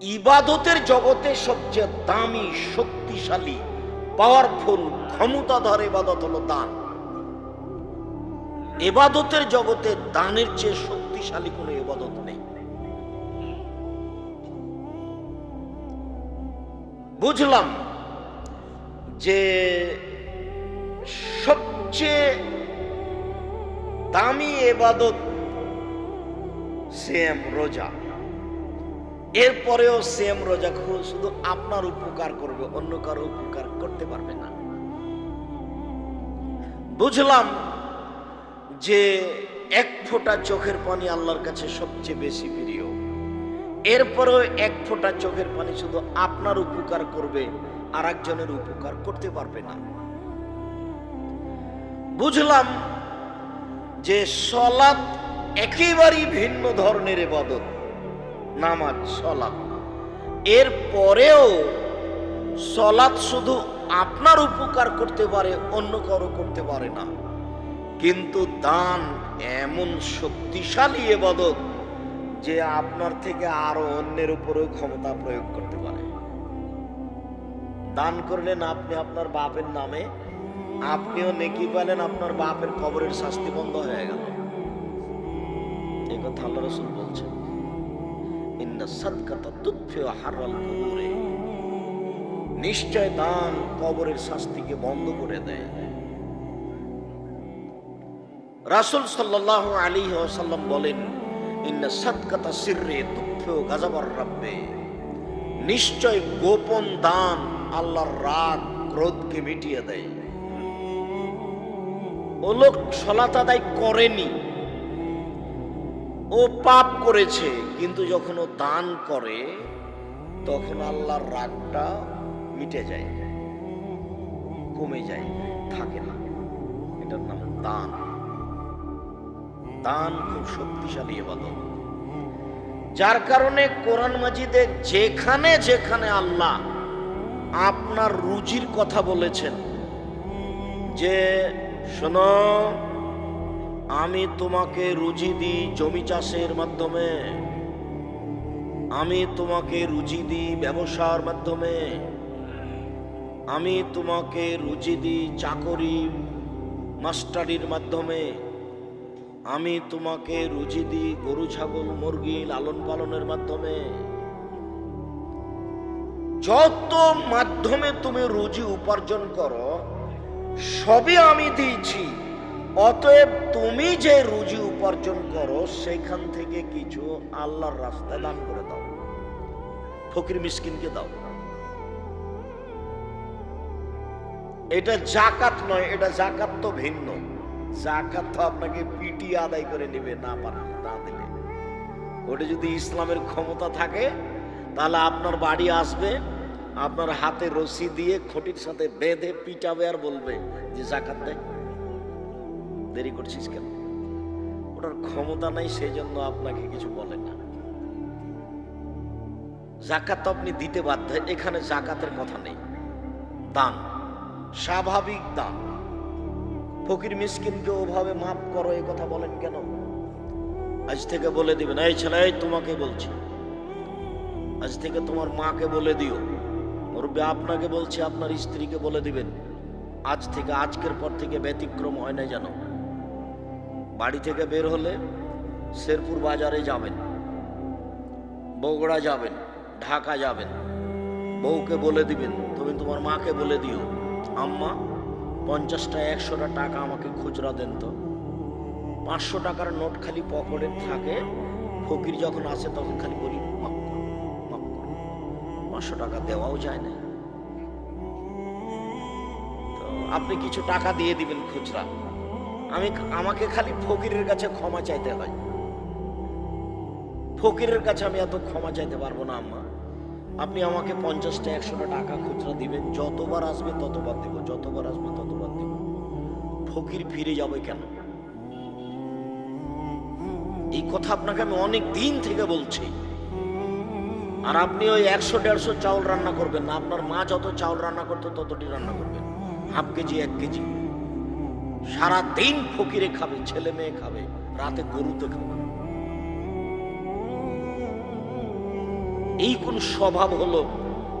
ইবাদতের জগতে সবচেয়ে দামি, শক্তিশালী পাওয়ারফুল ক্ষমতাধর ইবাদত হলো দান। এবাদতের জগতে দানের চেয়ে শক্তিশালী কোনো ইবাদত নেই। বুঝলাম যে সবচেয়ে দামি এবাদত সেম রোজা। এরপরেও সেম রোজা শুধু আপনার উপকার করবে, অন্য কারও উপকার করতে পারবে না। বুঝলাম যে এক ফোঁটা চোখের পানি আল্লাহর কাছে সবচেয়ে বেশি প্রিয়। এরপরেও এক ফোঁটা চোখের পানি শুধু আপনার উপকার করবে আর একজনের উপকার করতে পারবে না। বুঝলাম যে সলাৎ একেবারেই ভিন্ন ধরনের এবাদত নামাজ, সলাৎ। এর পরেও সলাৎ শুধু আপনার উপকার করতে পারে, অন্য কারও করতে পারে না। কিন্তু দান এমন শক্তিশালী এবাদত যে আপনার থেকে আরও অন্যের উপরেও ক্ষমতা প্রয়োগ করতে পারে। দান করলেন আপনি আপনার বাপের নামে, আপনিও নেকি পেলেন, আপনার বাপের কবরের শাস্তি বন্ধ হয়ে গেল। এ কথা আল্লাহ রসুল বলছেন। নিশ্চয় দান কবরের শাস্তিকে বন্ধ করে দেয়। রাসুল সাল্লাল্লাহু আলী ওয়াসাল্লাম বলেন, ইন্না সাদকাতা সিররে তুৎফিউ গাজাবার রাব্বে। নিশ্চয় গোপন দান আল্লাহর রাগ ক্রোধকে মিটিয়ে দেয়। ও লোক সলাত করেনি। ও পাপ করেছে, কিন্তু যখন ও দান করে, তখন আল্লাহর রাগটা মিটে যায়, কমে যায়, থাকে না। এটার নাম দান। দান খুব শক্তিশালী এবাদত যার কারণে কোরআন মাজিদে যেখানে যেখানে আল্লাহ আপনার রুজির কথা বলেছেন যে, শোনো আমি তোমাকে রুজি দিই জমি চাষের মাধ্যমে। আমি তোমাকে রুজি দিই ব্যবসার মাধ্যমে। আমি তোমাকে রুজি দিই চাকরি, মাস্টারির মাধ্যমে। আমি তোমাকে রুজি দিই গরু, ছাগল, মুরগি লালন পালনের মাধ্যমে। যত মাধ্যমে তুমি রুজি উপার্জন করো, সবই আমি দিয়েছি। অতএব তুমি যে রুজি উপার্জন করো, সেখান থেকে কিছু আল্লাহর রাস্তায় দান করে দাও। ফকির মিসকিনকে দাও। এটা জাকাত নয়, এটা জাকাত তো ভিন্ন। জাকাত তো আপনাকে পিটি আদায় করে নেবে, না পার, না দিলে ওটা যদি ইসলামের ক্ষমতা থাকে, তাহলে আপনার বাড়ি আসবে, আপনার হাতে রশি দিয়ে খটির সাথে বেঁধে পিটাবে আর বলবে যে জাকাত দেয়। দেরি করছিস কেন? ওটার ক্ষমতা নাই সেই জন্য আপনাকে কিছু বলে না। জাকাত তো আপনি দিতে বাধ্য, এখানে জাকাতের কথা নেই। দান, স্বাভাবিক দান। ফকির মিসকিনকে ওভাবে মাফ করো এই কথা বলেন কেন? আজ থেকে বলে দিবেন, এই ছেলে তোমাকে বলছি। আজ থেকে তোমার মাকে বলে দিও। মুরব্বী, আপনাকে বলছি, আপনার স্ত্রীকে বলে দিবেন। আজ থেকে, আজকের পর থেকে ব্যতিক্রম হয় না জানো বাড়ি থেকে বের হলে শেরপুর বাজারে যাবেন, বগুড়া যাবেন, ঢাকা যাবেন। বউকে বলে দিবেন, তুমি তোমার মাকে বলে দিও, আম্মা, পঞ্চাশটা, একশোটা টাকা আমাকে খুচরা দেন তো। পাঁচশো টাকার নোট খালি পকেটে থাকে, ফকির যখন আসে তখন খালি বলি। পাঁচশো টাকা দেওয়াও যায় না। তো আপনি কিছু টাকা দিয়ে দিবেন খুচরা। আমি আমাকে খালি ফকিরের কাছে ক্ষমা চাইতে হয়। ফকিরের কাছে আমি এত ক্ষমা চাইতে পারব না, আম্মা। আপনি আমাকে পঞ্চাশটা, একশোটা টাকা খুচরা দিবেন। যতবার আসবে ততবার দিব, যতবার আসবে ততবার দিব। ফকির ফিরে যাবে কেন? এই কথা আপনাকে আমি অনেক দিন থেকে বলছি। আর আপনি ওই একশো, দেড়শো চাউল রান্না করবেন না। আপনার মা যত চাউল রান্না করতো ততটি রান্না করবেন। হাফ কেজি, এক কেজি। সারা দিন ফকিরে খাবে, ছেলে মেয়ে খাবে, রাতে গরুতে খাবে এই কোন স্বভাব হলো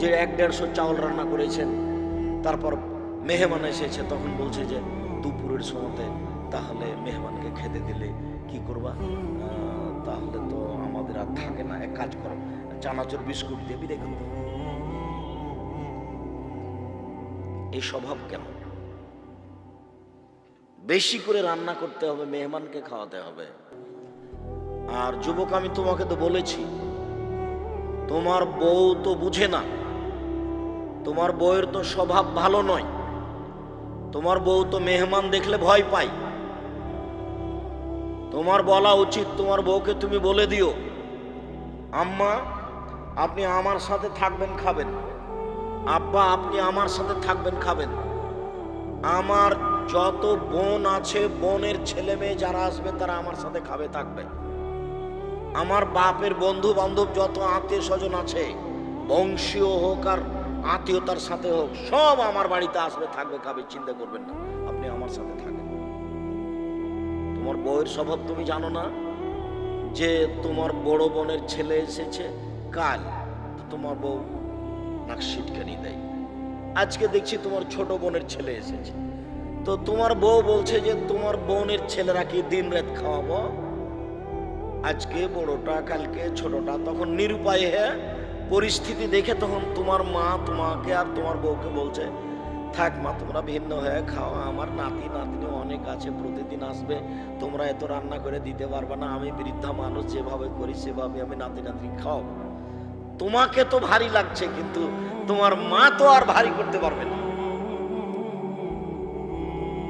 যে এক দেড়শো চাউল রান্না করেছেন, তারপর মেহমান এসেছে, তখন বলছে যে দুপুরের সময়তে তাহলে মেহমানকে খেতে দিলে কি করবা? তাহলে তো আমাদের আর থাকে না, এক কাজ করো, চানাচুর, বিস্কুট দিয়ে বিদায় এই স্বভাব কেন? বেশি করে রান্না করতে হবে, মেহমানকে খাওয়াতে হবে। আর যুবক, আমি তোমাকে তো বলেছি, তোমার বউ তো বুঝে না। তোমার বউয়ের তো স্বভাব ভালো নয়। তোমার বউ তো মেহমান দেখলে ভয় পায়। তোমার বলা উচিত, তোমার বউকে তুমি বলে দিও, আম্মা, আপনি আমার সাথে থাকবেন, খাবেন। আব্বা, আপনি আমার সাথে থাকবেন, খাবেন। আমার যত বোন আছে, বোনের ছেলে মেয়ে যারা আসবে, তারা আমার সাথে খাবে, থাকবে। আমার বাপের বন্ধু বান্ধব যত আত্মীয় স্বজন আছে, বংশীয় হোক আর আত্মীয়তার সাথে হোক, সব আমার বাড়িতে আসবে, থাকবে, খাবে, চিন্তা করবেন না। আপনি আমার সাথে থাকেন। তোমার বউয়ের স্বভাব তুমি জানো না? যে তোমার বড় বোনের ছেলে এসেছে, কাল তোমার বউ নাক সিটকানি দেয়। আজকে দেখছি তোমার ছোট বোনের ছেলে এসেছে। তো তোমার বউ বলছে যে তোমার বোনের ছেলেরা কি দিন রাত খাওয়াবো? আজকে বড়টা, কালকে ছোটটা। তখন নিরুপায় হয়ে পরিস্থিতি দেখে তখন তোমার মা তোমাকে আর তোমার বউকে বলছে, থাক মা, তোমরা ভিন্ন হয়ে খাও। আমার নাতি, নাতনি অনেক আছে, প্রতিদিন আসবে। তোমরা এত রান্না করে দিতে পারবে না। আমি বৃদ্ধা মানুষ, যেভাবে করি সেভাবে আমি নাতি, নাতনি খাও তোমাকে তো ভারী লাগছে, কিন্তু তোমার মা তো আর ভারী করতে পারবে না।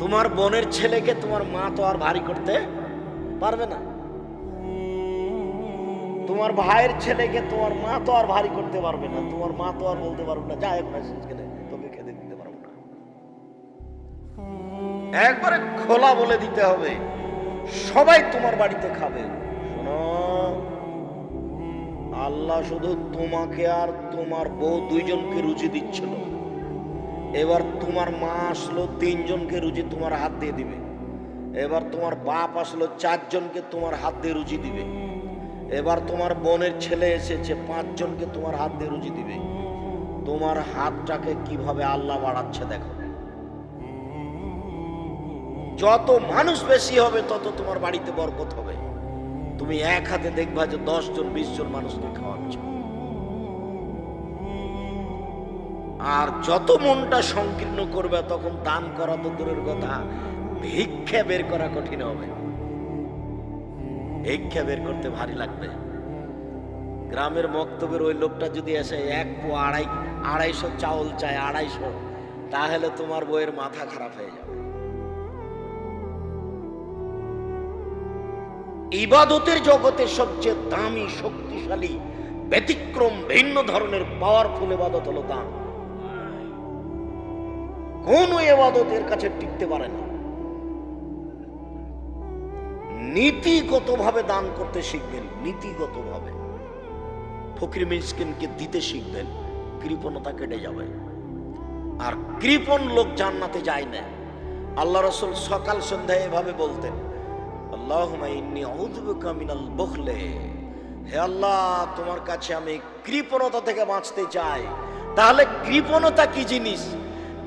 তোমার বোনের ছেলেকে তোমার মা তো আর ভারী করতে পারবে না। তোমার ভাইয়ের ছেলেকে তোমার মা তো আর ভারী করতে পারবে না। তোমার মা তো আর বলতে পারবে না, যা এখন কেন তোকে খেতে দিতে পারব না। একবারে খোলা বলে দিতে হবে, সবাই তোমার বাড়িতে খাবে। শোনো, আল্লাহ শুধু তোমাকে আর তোমার বউ দুইজনকে রুচি দিচ্ছিল। এবার তোমার মা আসলো, তিনজনকে রুজি তোমার হাত দিয়ে দিবে। এবার তোমার বাপ আসলো, চারজনকে তোমার হাত দিয়ে রুচি দিবে। এবার তোমার বোনের ছেলে এসেছে, পাঁচজনকে তোমার হাত দিয়ে রুজি দিবে। তোমার হাতটাকে কীভাবে আল্লাহ বাড়াচ্ছে দেখো। যত মানুষ বেশি হবে, তত তোমার বাড়িতে বরকত হবে। তুমি এক হাতে দেখবা যে দশজন বিশ জন মানুষকে খাওয়াচ্ছ। আর যত মনটা সংকীর্ণ করবে, তখন দান করা তো দূরের কথা। ভিক্ষা বের করা কঠিন হবে। ভিক্ষা বের করতে ভারী লাগবে। গ্রামের মক্তবের ওই লোকটা যদি এসে এক পো আড়াই, আড়াইশো চাউল চায়, আড়াইশো, তাহলে তোমার বইয়ের মাথা খারাপ হয়ে যাবে। ইবাদতের জগতে সবচেয়ে দামি, শক্তিশালী, ব্যতিক্রম, ভিন্ন ধরনের পাওয়ারফুল ইবাদত হলো দান। কোন এবাদত এর কাছে টিকতে পারে না। নীতিগতভাবে দান করতে শিখবেন, নীতিগতভাবে। ফকির মিসকিনকে দিতে শিখবেন, কৃপণতা কেটে যাবে। আর কৃপণ লোক জান্নাতে যায় না। আল্লাহ রসুল সকাল সন্ধ্যায় এভাবে বলতেন বুখলে। হে আল্লাহ, তোমার কাছে আমি কৃপণতা থেকে বাঁচতে চাই। তাহলে কৃপণতা কি জিনিস?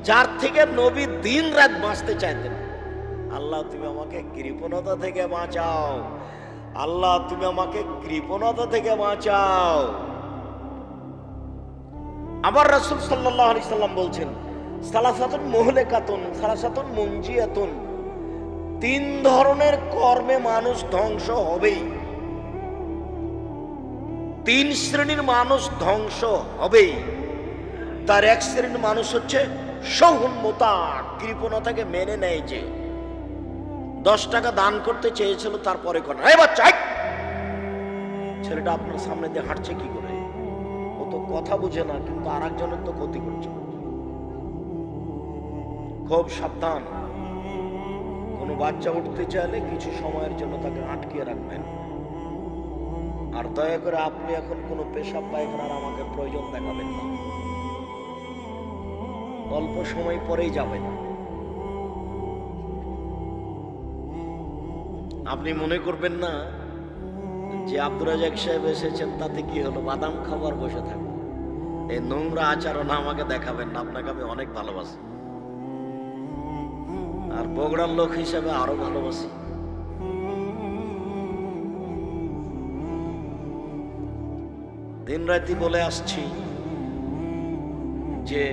যার থেকে নবী দিন রাত বাঁচতে চাইতেন। আল্লাহ, তুমি আমাকে কৃপণতা থেকে বাঁচাও। আল্লাহ, তুমি আমাকে কৃপণতা থেকে বাঁচাও। আবার রাসূল সাল্লাল্লাহু আলাইহি সাল্লাম বলছেন, সালাসাতুন মুহলিকাতুন, সালাসাতুন মুনজিয়াতুন। তিন ধরনের কর্মে মানুষ ধ্বংস হবেই। তিন শ্রেণির মানুষ ধ্বংস হবেই। তার এক শ্রেণির মানুষ হচ্ছে সহন্মতা কৃপণতাকে মেনে নেয় যে দশ টাকা দান করতে চেয়েছিল, তারপরে এই! ছেলেটা আপনার সামনে দিয়ে হাঁটছে কি করে? ও তো কথা বুঝে না, কিন্তু আর একজনের তো ক্ষতি করছে। খুব সাবধান। কোনো বাচ্চা উঠতে চাইলে কিছু সময়ের জন্য তাকে আটকিয়ে রাখবেন। আর দয়া করে আপনি এখন কোনো পেশাব পায়খানার আমাকে প্রয়োজন দেখাবেন না। অল্প সময় পরেই যাবেন আপনি মনে করবেন না যে আব্দুর রাজাক সাহেব এসেছেন, তাতে কি হলো? বাদাম খাবার বসে থাকব। এই নোংরা আচরণ আমাকে দেখাবেন না, আপনাকে আমি অনেক ভালোবাসি। আর বগুড়ার লোক হিসেবে আরও ভালোবাসি। দিন রাতি বলে আসছি যে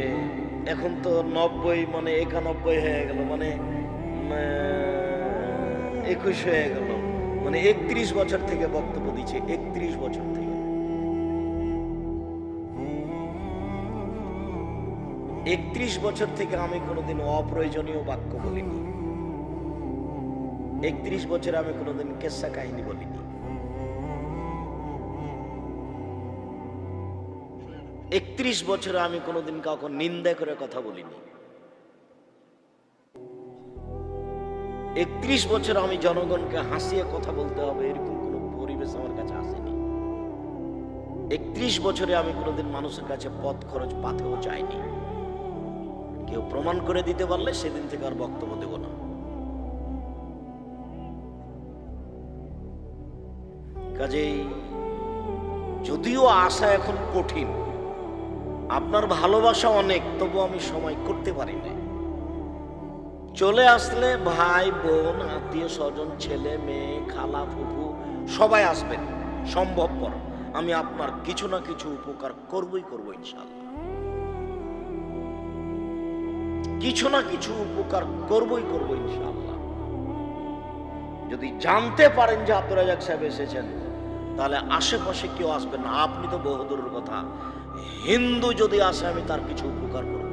এখন তো নব্বই মানে একানব্বই হয়ে গেল মানে একুশ হয়ে গেল। মানে একত্রিশ বছর থেকে বক্তব্য দিচ্ছে, একত্রিশ বছর থেকে। একত্রিশ বছর থেকে আমি কোনোদিন অপ্রয়োজনীয় বাক্য বলিনি। একত্রিশ বছর আমি কোনোদিন কেসা কাহিনী বলিনি। একত্রিশ বছরে আমি কোনোদিন কাউকে নিন্দা করে কথা বলিনি। একত্রিশ বছর আমি জনগণকে হাসিয়ে কথা বলতে হবে, এরকম কোনো পরিবেশ আমার কাছে আসেনি। একত্রিশ বছরে আমি কোনোদিন মানুষের কাছে পথ খরচ পাথেও চাইনি কেউ প্রমাণ করে দিতে পারলে সেদিন থেকে আর বক্তব্য দেব না। কাজেই যদিও আশা এখন কঠিন আপনার ভালোবাসা অনেক, তবু আমি সময় করতে পারি না চলে আসলে ভাই, বোন, আত্মীয় স্বজন, ছেলে, মেয়ে, খালা, ফুফু, সবাই আসবেন। সম্ভবপর আমি আপনার কিছু না কিছু উপকার করবই করব ইনশাল্লাহ কিছু না কিছু উপকার করবই করব ইনশাল্লাহ যদি জানতে পারেন যে আব্দুল রাজাক সাহেব এসেছেন, তাহলে আশেপাশে কেউ আসবেন না। আপনি তো বহুদূরের কথা। হিন্দু যদি আসে, আমি তার কিছু উপকার করব।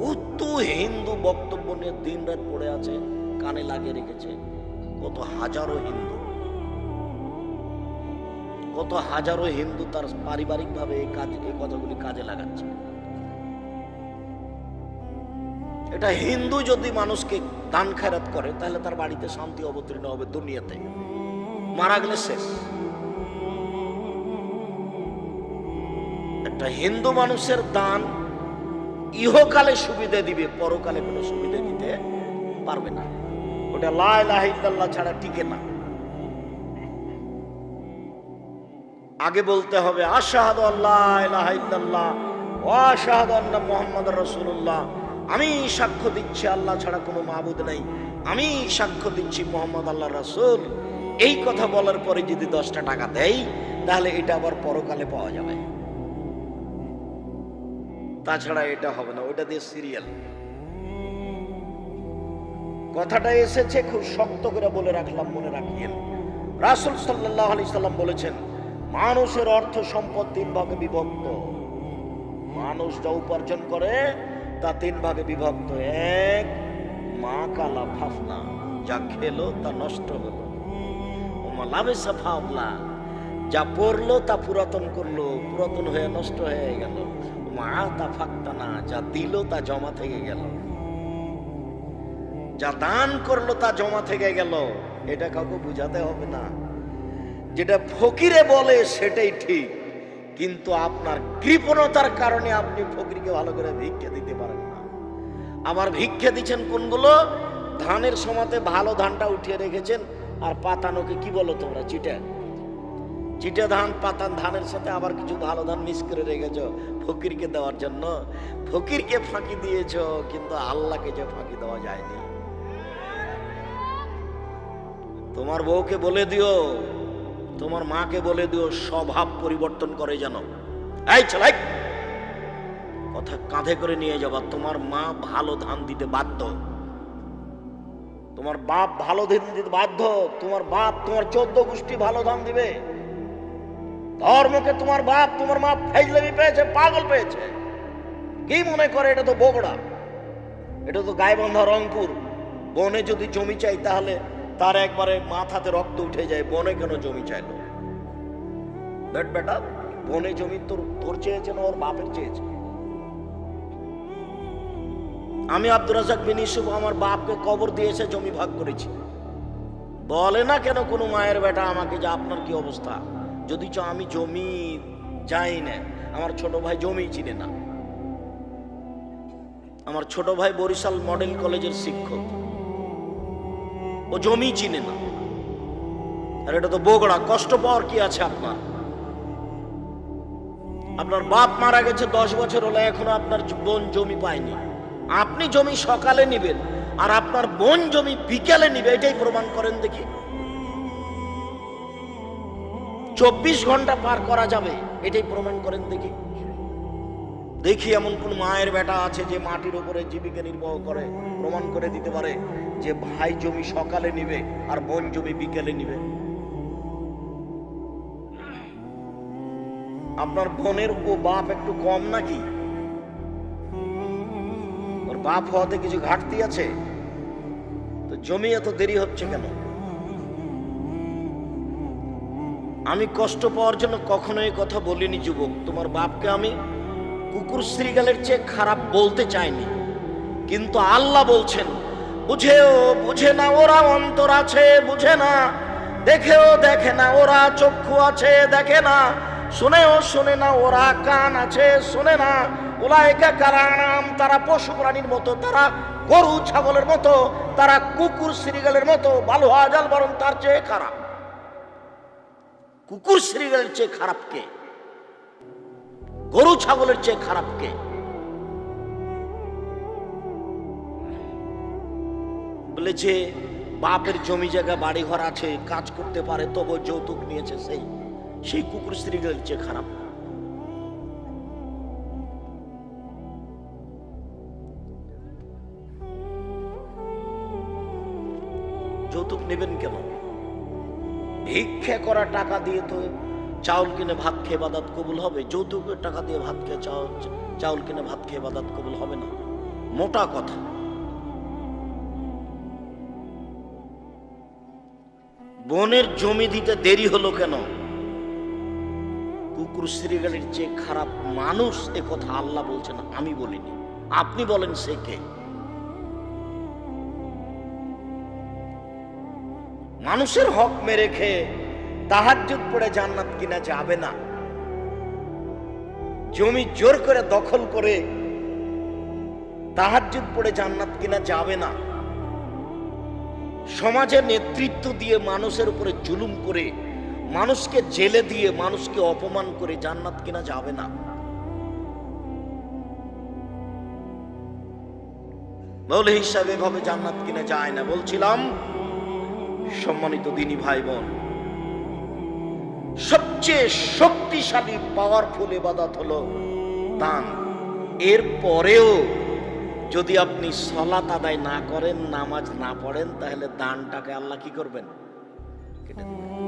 কত হিন্দু বক্তব্য নিয়ে দিন রাত পড়ে আছে, কানে লাগিয়ে রেখেছে। কত হাজারো হিন্দু। কত হাজারো হিন্দু তার পারিবারিক ভাবে এই কাজ, এই কথাগুলি কাজে লাগাচ্ছে। এটা হিন্দু যদি মানুষকে দান খেরাত করে, তাহলে তার বাড়িতে শান্তি অবতীর্ণ হবে দুনিয়াতে। মারা গেলে শেষ। একটা হিন্দু মানুষের দান ইহকালে সুবিধা দিবে, পরকালে কোনো সুবিধা দিতে পারবে না। ওটা লাই লাহিল্লাহ ছাড়া টিকে না। আগে বলতে হবে, আশাহাদ আল্লাহ ইলাহা ইল্লাল্লাহ, ওয়া আশাহাদু আন্না আমি সাক্ষ্য দিচ্ছি, আল্লাহ ছাড়া কোনো মাহবুদ নাই। আমি সাক্ষ্য দিচ্ছি মোহাম্মদ আল্লাহ রাসূল। এই কথা বলার পরে যদি দশটা টাকা দেয় তাহলে এটা আবার পরকালে পাওয়া যাবে। তাছাড়া এটা হবে না ওটা দিয়ে সিরিয়াল কথাটা এসেছে, খুব শক্ত করে বলে রাখলাম, মনে রাখিয়েন। রাসুল সাল্লাহ আলি সাল্লাম বলেছেন, মানুষের অর্থ সম্পদ তিন ভাগে বিভক্ত। মানুষ যা উপার্জন করে, তা তিন ভাগে বিভক্ত। এক, মা কালা ফাফনা যা খেলো তা নষ্ট হলো। ওমা লাভে সাফাবলা যা পড়ল তা পুরাতন করল, পুরাতন হয়ে নষ্ট হয়ে গেল। মা তা ফাঁকতা না যা দিল তা জমা থেকে গেল। যা দান করল তা জমা থেকে গেল। এটা কাউকে বুঝাতে হবে না। যেটা ফকিরে বলে সেটাই ঠিক। কিন্তু আপনার কৃপণতার কারণে আপনি ফকিরকে ভালো করে ভিক্ষা দিতে পারেন না। আবার ভিক্ষা দিচ্ছেন কোনগুলো? ধানের সমাতে ভালো ধানটা উঠিয়ে রেখেছেন। আর পাতানোকে কি বলো তোমরা, চিটা? চিটা ধান, পাতান, ধানের সাথে আবার কিছু ভালো ধান মিক্স করে রেখেছ। ফকিরকে দেওয়ার জন্য। ফকিরকে ফাঁকি দিয়েছ, কিন্তু আল্লাহকে যে ফাঁকি দেওয়া যায়নি। তোমার বউকে বলে দিও, তোমার মাকে বলে দিও, স্বভাব পরিবর্তন করে যেন। এই চালাই কথা কাঁধে করে নিয়ে যাবা। তোমার মা ভালো ধান দিতে বাধ্য। তোমার বাপ ভালো ধান দিতে বাধ্য। তোমার বাপ তোমার চোদ্দ গোষ্ঠী ভালো ধান দিবে। ধর্মকে তোমার বাপ, তোমার মা ফেজলামি পেয়েছে, পাগল পেয়েছে। কি মনে করে এটা তো বগড়া? এটা তো গাইবান্ধা রংপুর। বনে যদি জমি চাই তাহলে তার একবারে মাথাতে রক্ত উঠে যায়, বনে কেন জমি চাইলো? বেট বেটা, বনে জমি তোর তোর চেয়েছে না, ওর বাপের চেয়েছে। আমি আব্দুর রাজাক বিন ইউসুফ আমার বাপকে কবর দিয়েছে জমি ভাগ করেছি। বলে না কেন কোনো মায়ের বেটা, আমাকে যে আপনার কি অবস্থা? যদি চ আমি জমি যাই না, আমার ছোট ভাই জমি চিনে না। আমার ছোট ভাই বরিশাল মডেল কলেজের শিক্ষক। ও জমি চিনে না। আর এটা তো বগড়া, কষ্ট পাওয়ার কি আছে আপনার? আপনার বাপ মারা গেছে দশ বছর হলে, এখনও আপনার বোন জমি পায়নি। আপনি জমি সকালে নিবেন, আর আপনার বোন জমি বিকালে নিবে, এটাই প্রমাণ করেন দেখি। চব্বিশ ঘণ্টা পার করা যাবে, এটাই প্রমাণ করেন দেখি। দেখি এমন কোন মায়ের বেটা আছে যে মাটির উপরে জীবিকা নির্বাহ করে, প্রমাণ করে দিতে পারে যে ভাই জমি সকালে নিবে আর বোন জমি বিকেলে নিবে। আপনার বোনের ও বাপ একটু কম নাকি? ওর বাপ হওয়াতে কিছু ঘাটতি আছে? তো জমি এত দেরি হচ্ছে কেন? আমি কষ্ট পাওয়ার জন্য কখনো এই কথা বলিনি, যুবক। তোমার বাপকে আমি কুকুর শ্রীগালের চেয়ে খারাপ বলতে চাইনি। কিন্তু আল্লাহ বলছেন, বুঝেও বুঝে না, ওরা অন্তর আছে, বুঝে না। দেখেও দেখে না, ওরা চক্ষু আছে, দেখে না। শুনেও শুনে না, ওরা কান আছে, শুনে না। ওলা একা কারানাম তারা পশু প্রাণীর মতো, তারা গরু, ছাগলের মতো, তারা কুকুর শ্রীগালের মতো ভালো হাজাল বরং তার চেয়ে খারাপ। কুকুর শ্রীগালের চেয়ে খারাপ কে? গরু ছাগলের চেয়ে খারাপ কে? বলেছে বাপের জমি জায়গা বাড়ি ঘর আছে, কাজ করতে পারে তবু যৌতুক নিয়েছে সেই সেই কুকুর শ্রীগালের চেয়ে খারাপ। ভিক্ষা করা টাকা দিয়ে তো চাউল কিনে ভাত খেয়ে বাদাত কবুল হবে যৌতুকের টাকা দিয়ে ভাত খেয়ে চাউল চাউল কিনে ভাত খেয়ে বাদাত কবুল হবে না। মোটা কথা। বনের জমি দিতে দেরি হলো কেন? কুকুর শ্রীগালির চেয়ে খারাপ মানুষ এ কথা আল্লাহ বলছেন, আমি বলিনি। আপনি বলেন সে কে? মানুষের হক মেরে খেয়ে তাহাজ্জুদ পড়ে জান্নাত কিনা যাবে না। জমি জোর করে দখল করে তাহাজ্জুদ পড়ে জান্নাত কিনা যাবে না। সমাজের নেতৃত্ব দিয়ে মানুষের উপরে জুলুম করে, মানুষকে জেলে দিয়ে মানুষকে অপমান করে জান্নাত কিনা যাবে না। মৌলে হিসাবে এভাবে জান্নাত কিনা যায় না। বলছিলাম সম্মানিত দিনী ভাই বোন সবচেয়ে শক্তিশালী পাওয়ারফুল এবাদত হলো দান। এর পরেও যদি আপনি সলাত আদায় না করেন, নামাজ না পড়েন, তাহলে দানটাকে আল্লাহ কি করবেন? কেটে দেবেন।